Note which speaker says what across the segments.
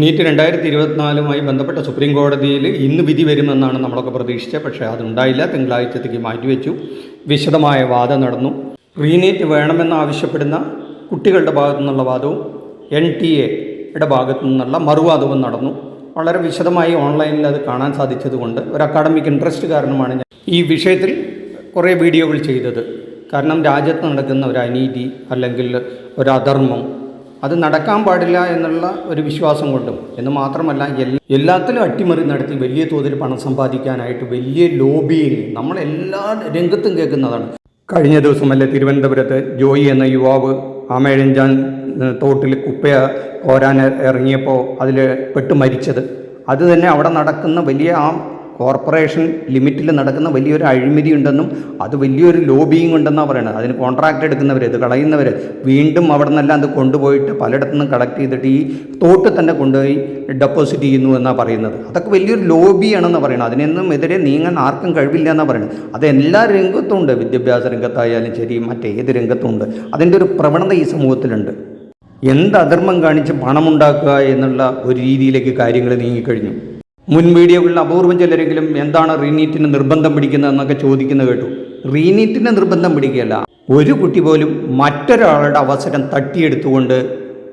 Speaker 1: NEET രണ്ടായിരത്തി ഇരുപത്തിനാലുമായി ബന്ധപ്പെട്ട supreme കോടതിയിൽ ഇന്ന് വിധി വരുമെന്നാണ് നമ്മളൊക്കെ പ്രതീക്ഷിച്ചത്. പക്ഷേ അതുണ്ടായില്ല. തിങ്കളാഴ്ചത്തേക്ക് മാറ്റിവെച്ചു വിശദമായ വാദം നടന്നു. റീനീറ്റ് വേണമെന്നാവശ്യപ്പെടുന്ന കുട്ടികളുടെ ഭാഗത്തു നിന്നുള്ള വാദവും എൻ ടി എയുടെ ഭാഗത്തു നിന്നുള്ള മറുവാദവും നടന്നു. വളരെ വിശദമായി ഓൺലൈനിൽ അത് കാണാൻ സാധിച്ചതുകൊണ്ട് ഒരു അക്കാഡമിക് ഇൻട്രസ്റ്റ് കാരണമാണ് ഞാൻ ഈ വിഷയത്തിൽ കുറേ വീഡിയോകൾ ചെയ്തത്. കാരണം രാജ്യത്ത് നടക്കുന്ന ഒരു അനീതി അല്ലെങ്കിൽ ഒരു അധർമ്മം അത് നടക്കാൻ പാടില്ല എന്നുള്ള ഒരു വിശ്വാസം കൊണ്ടും. എന്ന് മാത്രമല്ല എല്ലാ എല്ലാത്തിലും അട്ടിമറി നടത്തി വലിയ തോതിൽ പണം സമ്പാദിക്കാനായിട്ട് വലിയ ലോബിയിങ് നമ്മൾ എല്ലാ രംഗത്തും കേൾക്കുന്നതാണ്. കഴിഞ്ഞ ദിവസമല്ലേ തിരുവനന്തപുരത്ത് ജോയി എന്ന യുവാവ് ആമേഴഞ്ചാൻ തോട്ടിൽ കുപ്പയ കോരാൻ ഇറങ്ങിയപ്പോൾ അതിൽ പെട്ട് മരിച്ചത്. അത് തന്നെ അവിടെ നടക്കുന്ന വലിയ ആ കോർപ്പറേഷൻ ലിമിറ്റിൽ നടക്കുന്ന വലിയൊരു അഴിമതി ഉണ്ടെന്നും അത് വലിയൊരു ലോബിയിങ് ഉണ്ടെന്നാണ് പറയുന്നത് അതിന് കോൺട്രാക്ട് എടുക്കുന്നവർ ഇത് കളയുന്നവർ വീണ്ടും അവിടെ നിന്നെല്ലാം അത് കൊണ്ടുപോയിട്ട് പലയിടത്തു കളക്ട് ചെയ്തിട്ട് ഈ തോട്ട് തന്നെ കൊണ്ടുപോയി ഡെപ്പോസിറ്റ് ചെയ്യുന്നു എന്നാണ് പറയുന്നത്. അതൊക്കെ വലിയൊരു ലോബിയാണെന്ന് പറയുന്നത് അതിനൊന്നും എതിരെ നീങ്ങാൻ ആർക്കും കഴിവില്ല എന്നാണ് പറയുന്നത് അത് എല്ലാ രംഗത്തും ഉണ്ട് വിദ്യാഭ്യാസ രംഗത്തായാലും ശരി മറ്റേത് രംഗത്തും ഉണ്ട് അതിന്റെ ഒരു പ്രവണത ഈ സമൂഹത്തിലുണ്ട്. എന്ത് അധർമ്മം കാണിച്ച് പണമുണ്ടാക്കുക എന്നുള്ള ഒരു രീതിയിലേക്ക് കാര്യങ്ങൾ നീങ്ങിക്കഴിഞ്ഞു. മുൻ വീഡിയോകളിൽ അപൂർവം ചിലരെങ്കിലും എന്താണ് റീനീറ്റിന് നിർബന്ധം പിടിക്കുന്നതെന്നൊക്കെ ചോദിക്കുന്നത് കേട്ടു. റീനീറ്റിന് നിർബന്ധം പിടിക്കുകയല്ല. ഒരു കുട്ടി പോലും മറ്റൊരാളുടെ അവസരം തട്ടിയെടുത്തുകൊണ്ട്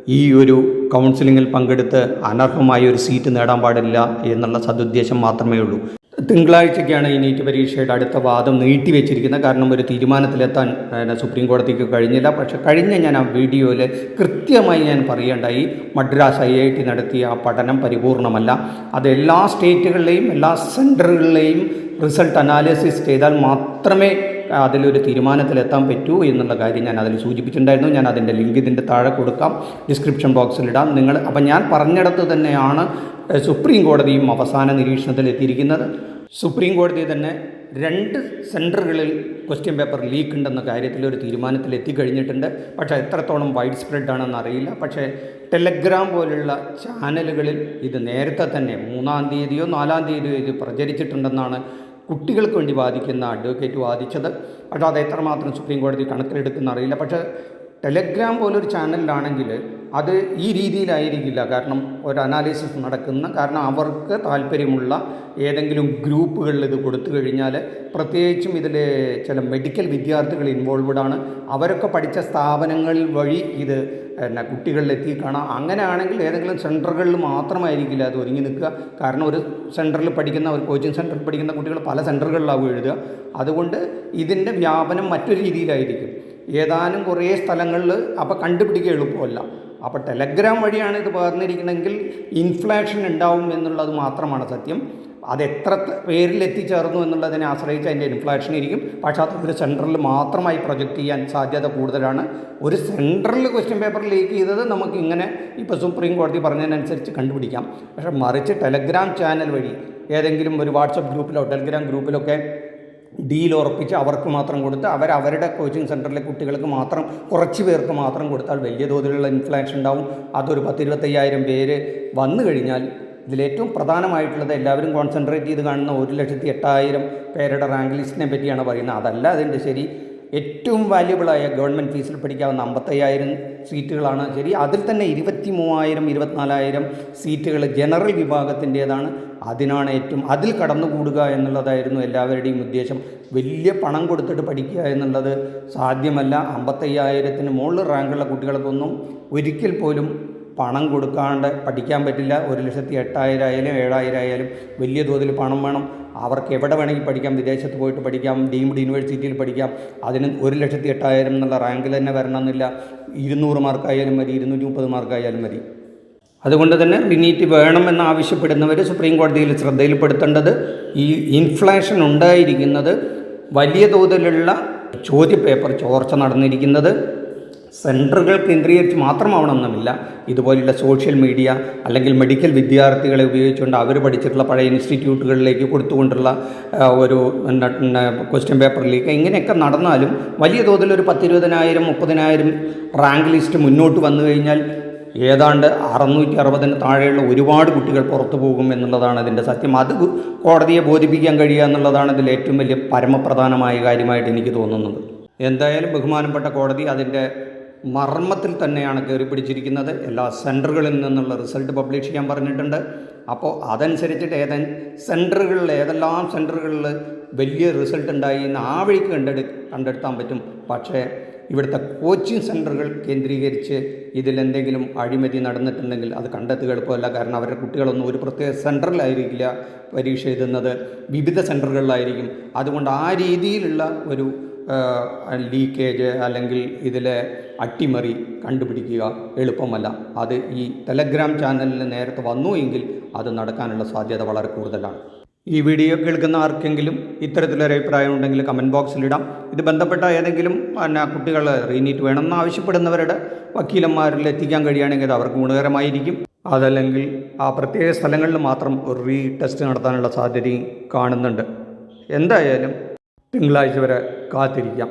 Speaker 1: ഈ ഒരു കൗൺസിലിങ്ങിൽ പങ്കെടുത്ത് അനർഹമായ ഒരു സീറ്റ് നേടാൻ പാടില്ല എന്നുള്ള സതുദ്ദേശം മാത്രമേ ഉള്ളൂ തിങ്കളാഴ്ചയ്ക്കാണ് ഈ നീറ്റ് പരീക്ഷയുടെ അടുത്ത വാദം നീട്ടിവെച്ചിരിക്കുന്നത്. കാരണം ഒരു തീരുമാനത്തിലെത്താൻ സുപ്രീം കോടതിക്ക് കഴിഞ്ഞില്ല. പക്ഷെ കഴിഞ്ഞ ഞാൻ ആ വീഡിയോയിൽ കൃത്യമായി ഞാൻ പറയേണ്ടായി. മദ്രാസ് ഐ ഐ ടി നടത്തിയ ആ പഠനം പരിപൂർണമല്ല. അത് എല്ലാ സ്റ്റേറ്റുകളിലെയും എല്ലാ സെന്ററുകളിലെയും റിസൾട്ട് അനാലിസിസ് ചെയ്താൽ മാത്രമേ അതിലൊരു തീരുമാനത്തിലെത്താൻ പറ്റൂ എന്നുള്ള കാര്യം ഞാൻ അതിൽ സൂചിപ്പിച്ചിട്ടുണ്ടായിരുന്നു. ഞാൻ അതിന്റെ ലിങ്ക് ഇതിന്റെ താഴെ കൊടുക്കാം. ഡിസ്ക്രിപ്ഷൻ ബോക്സിലിടാം നിങ്ങൾ അപ്പം ഞാൻ പറഞ്ഞിടത്ത് തന്നെയാണ് സുപ്രീം കോടതിയും അവസാന നിരീക്ഷണത്തിൽ എത്തിയിരിക്കുന്നത് സുപ്രീം കോടതി തന്നെ രണ്ട് സെന്ററുകളിൽ ക്വസ്റ്റ്യൻ പേപ്പർ ലീക്ക് ഉണ്ടെന്ന കാര്യത്തിൽ ഒരു തീരുമാനത്തിൽ എത്തിക്കഴിഞ്ഞിട്ടുണ്ട്. പക്ഷേ എത്രത്തോളം വൈഡ് സ്പ്രെഡ് ആണെന്ന് അറിയില്ല. പക്ഷേ ടെലഗ്രാം പോലുള്ള ചാനലുകളിൽ ഇത് നേരത്തെ തന്നെ മൂന്നാം തീയതിയോ നാലാം തീയതിയോ ഇത് പ്രചരിച്ചിട്ടുണ്ടെന്നാണ് കുട്ടികൾക്ക് വേണ്ടി വാദിക്കുന്ന അഡ്വക്കേറ്റ് വാദിച്ചത്. പക്ഷേ അത് എത്രമാത്രം സുപ്രീം കോടതി കണക്കിലെടുക്കുന്ന അറിയില്ല. പക്ഷേ ടെലഗ്രാം പോലൊരു ചാനലിലാണെങ്കിൽ അത് ഈ രീതിയിലായിരിക്കില്ല. കാരണം ഒരു അനാലിസിസ് നടക്കുന്ന കാരണം അവർക്ക് താല്പര്യമുള്ള ഏതെങ്കിലും ഗ്രൂപ്പുകളിൽ ഇത് കൊടുത്തു കഴിഞ്ഞാൽ പ്രത്യേകിച്ചും ഇതിൽ ചില മെഡിക്കൽ വിദ്യാർത്ഥികൾ ഇൻവോൾവ്ഡ് ആണ്. അവരൊക്കെ പഠിച്ച സ്ഥാപനങ്ങൾ വഴി ഇത് പിന്നെ കുട്ടികളിലെത്തി കാണാം. അങ്ങനെയാണെങ്കിൽ ഏതെങ്കിലും സെന്ററുകളിൽ മാത്രമായിരിക്കില്ല അത് ഒരുങ്ങി നിൽക്കുക. കാരണം ഒരു സെന്ററിൽ പഠിക്കുന്ന ഒരു കോച്ചിങ് സെന്ററിൽ പഠിക്കുന്ന കുട്ടികൾ പല സെന്ററുകളിലാവും എഴുതുക. അതുകൊണ്ട് ഇതിന്റെ വ്യാപനം മറ്റൊരു രീതിയിലായിരിക്കും. ഏതാനും കുറേ സ്ഥലങ്ങളിൽ അപ്പോൾ കണ്ടുപിടിക്കുക എളുപ്പമല്ല. അപ്പോൾ ടെലഗ്രാം വഴിയാണ് ഇത് പകർന്നിരിക്കണമെങ്കിൽ ഇൻഫ്ലേഷൻ ഉണ്ടാവും എന്നുള്ളത് മാത്രമാണ് സത്യം. അത് എത്ര പേരിൽ എത്തിച്ചേർന്നു എന്നുള്ളതിനെ ആശ്രയിച്ച് അതിന്റെ ഇൻഫ്ലേഷൻ ഇരിക്കും. പക്ഷേ അത് ഒരു സെൻട്രലിൽ മാത്രമായി പ്രൊജക്റ്റ് ചെയ്യാൻ സാധ്യത കൂടുതലാണ്. ഒരു സെൻട്രൽ ക്വസ്റ്റ്യൻ പേപ്പർ ലീക്ക് ചെയ്തത് നമുക്ക് ഇങ്ങനെ ഇപ്പോൾ സുപ്രീം കോടതി പറഞ്ഞതിനനുസരിച്ച് കണ്ടുപിടിക്കാം. പക്ഷേ മറിച്ച് ടെലഗ്രാം ചാനൽ വഴി ഏതെങ്കിലും ഒരു വാട്സപ്പ് ഗ്രൂപ്പിലോ ടെലഗ്രാം ഗ്രൂപ്പിലൊക്കെ ഡീൽ ഉറപ്പിച്ച് അവർക്ക് മാത്രം കൊടുത്ത് അവർ അവരുടെ കോച്ചിങ് സെന്ററിലെ കുട്ടികൾക്ക് മാത്രം കുറച്ച് പേർക്ക് മാത്രം കൊടുത്താൽ വലിയ തോതിലുള്ള ഇൻഫ്ലേഷൻ ഉണ്ടാവും. അതൊരു പത്തിരുപത്തയ്യായിരം പേര് വന്നു കഴിഞ്ഞാൽ ഇതിലേറ്റവും പ്രധാനമായിട്ടുള്ളത് എല്ലാവരും കോൺസെൻട്രേറ്റ് ചെയ്ത് കാണുന്ന ഒരു ലക്ഷത്തി എട്ടായിരം പേരുടെ റാങ്ക് ലിസ്റ്റിനെ പറ്റിയാണ് പറയുന്നത്. അതല്ല അതിന്റെ ശരി. ഏറ്റവും വാല്യുബിളായ ഗവൺമെന്റ് ഫീസിൽ പഠിക്കാവുന്ന അമ്പത്തയ്യായിരം സീറ്റുകളാണ് ശരി അതിൽ തന്നെ ഇരുപത്തി മൂവായിരം ഇരുപത്തിനാലായിരം സീറ്റുകൾ ജനറൽ വിഭാഗത്തിന്റേതാണ്. അതിനാണ് ഏറ്റവും അതിൽ കടന്നുകൂടുക എന്നുള്ളതായിരുന്നു എല്ലാവരുടെയും ഉദ്ദേശം. വലിയ പണം കൊടുത്തിട്ട് പഠിക്കുക എന്നുള്ളത് സാധ്യമല്ല. അമ്പത്തയ്യായിരത്തിന് മുകളിൽ റാങ്കുള്ള കുട്ടികൾക്കൊന്നും ഒരിക്കൽ പോലും പണം കൊടുക്കാണ്ട് പഠിക്കാൻ പറ്റില്ല. ഒരു ലക്ഷത്തി എട്ടായിരം ആയാലും ഏഴായിരം ആയാലും വലിയ തോതിൽ പണം വേണം. അവർക്ക് എവിടെ വേണമെങ്കിൽ പഠിക്കാം. വിദേശത്ത് പോയിട്ട് പഠിക്കാം. ഡീംഡ് യൂണിവേഴ്സിറ്റിയിൽ പഠിക്കാം. അതിന് ഒരു ലക്ഷത്തി എട്ടായിരം എന്നുള്ള റാങ്കിൽ തന്നെ വരണമെന്നില്ല. ഇരുന്നൂറ് മാർക്കായാലും മതി. ഇരുന്നൂറ്റി മുപ്പത് മാർക്കായാലും മതി. അതുകൊണ്ട് തന്നെ റിനീറ്റ് വേണമെന്ന് ആവശ്യപ്പെടുന്നവർ സുപ്രീം കോടതിയിൽ ശ്രദ്ധയിൽപ്പെടുത്തേണ്ടത് ഈ ഇൻഫ്ലേഷൻ ഉണ്ടായിരിക്കുന്നത് വലിയ തോതിലുള്ള ചോദ്യപേപ്പർ ചോർച്ച നടന്നിരിക്കുന്നത് സെന്ററുകൾ കേന്ദ്രീകരിച്ച് മാത്രമാവണമെന്നുമില്ല ഇതുപോലുള്ള സോഷ്യൽ മീഡിയ അല്ലെങ്കിൽ മെഡിക്കൽ വിദ്യാർത്ഥികളെ ഉപയോഗിച്ചുകൊണ്ട് അവർ പഠിച്ചിട്ടുള്ള പഴയ ഇൻസ്റ്റിറ്റ്യൂട്ടുകളിലേക്ക് കൊടുത്തുകൊണ്ടുള്ള ഒരു ക്വസ്റ്റ്യൻ പേപ്പർ ലീക്ക് ഇങ്ങനെയൊക്കെ നടന്നാലും വലിയ തോതിൽ ഒരു പത്തിരുപതിനായിരം മുപ്പതിനായിരം റാങ്ക് ലിസ്റ്റ് മുന്നോട്ട് വന്നു കഴിഞ്ഞാൽ ഏതാണ്ട് അറുന്നൂറ്റി അറുപതിന് താഴെയുള്ള ഒരുപാട് കുട്ടികൾ പുറത്തു പോകും എന്നുള്ളതാണ് അതിന്റെ സത്യം. അത് കോടതിയെ ബോധിപ്പിക്കാൻ കഴിയുക എന്നുള്ളതാണ് ഇതിൽ ഏറ്റവും വലിയ പരമപ്രധാനമായ കാര്യമായിട്ട് എനിക്ക് തോന്നുന്നത്. എന്തായാലും ബഹുമാനപ്പെട്ട കോടതി അതിന്റെ മർമ്മത്തിൽ തന്നെയാണ് കയറി പിടിച്ചിരിക്കുന്നത്. എല്ലാ സെന്ററുകളിൽ നിന്നുള്ള റിസൾട്ട് പബ്ലിഷ് ചെയ്യാൻ പറഞ്ഞിട്ടുണ്ട്. അപ്പോൾ അതനുസരിച്ചിട്ട് ഏതെ സെന്ററുകളിൽ ഏതെല്ലാം സെന്ററുകളിൽ വലിയ റിസൾട്ട് ഉണ്ടായി എന്ന് ആ വഴിക്ക് കണ്ടെടു കണ്ടെടുത്താൻ പറ്റും. പക്ഷേ ഇവിടുത്തെ കോച്ചിങ് സെന്ററുകൾ കേന്ദ്രീകരിച്ച് ഇതിലെന്തെങ്കിലും അഴിമതി നടന്നിട്ടുണ്ടെങ്കിൽ അത് കണ്ടെത്തുക എളുപ്പമല്ല. കാരണം അവരുടെ കുട്ടികളൊന്നും ഒരു പ്രത്യേക സെന്ററിലായിരിക്കില്ല പരീക്ഷ എഴുതുന്നത്. വിവിധ സെന്ററുകളിലായിരിക്കും അതുകൊണ്ട് ആ രീതിയിലുള്ള ഒരു ലീക്കേജ് അല്ലെങ്കിൽ ഇതിലെ അട്ടിമറി കണ്ടുപിടിക്കുക എളുപ്പമല്ല. അത് ഈ ടെലഗ്രാം ചാനലിൽ നേരത്തെ വന്നു എങ്കിൽ അത് നടക്കാനുള്ള സാധ്യത വളരെ കൂടുതലാണ്. ഈ വീഡിയോ കേൾക്കുന്ന ആർക്കെങ്കിലും ഇത്തരത്തിലൊരു അഭിപ്രായം ഉണ്ടെങ്കിൽ കമന്റ് ബോക്സിലിടാം ഇത് ബന്ധപ്പെട്ട ഏതെങ്കിലും പിന്നെ കുട്ടികൾ റീനീറ്റ് വേണമെന്ന് ആവശ്യപ്പെടുന്നവരുടെ വക്കീലന്മാരിൽ എത്തിക്കാൻ കഴിയുകയാണെങ്കിൽ അത് അവർക്ക് ഗുണകരമായിരിക്കും. അതല്ലെങ്കിൽ ആ പ്രത്യേക സ്ഥലങ്ങളിൽ മാത്രം ഒരു റീ ടെസ്റ്റ് നടത്താനുള്ള സാധ്യതയും കാണുന്നുണ്ട്. എന്തായാലും തിങ്കളാഴ്ച വരെ കാത്തിരിക്കാം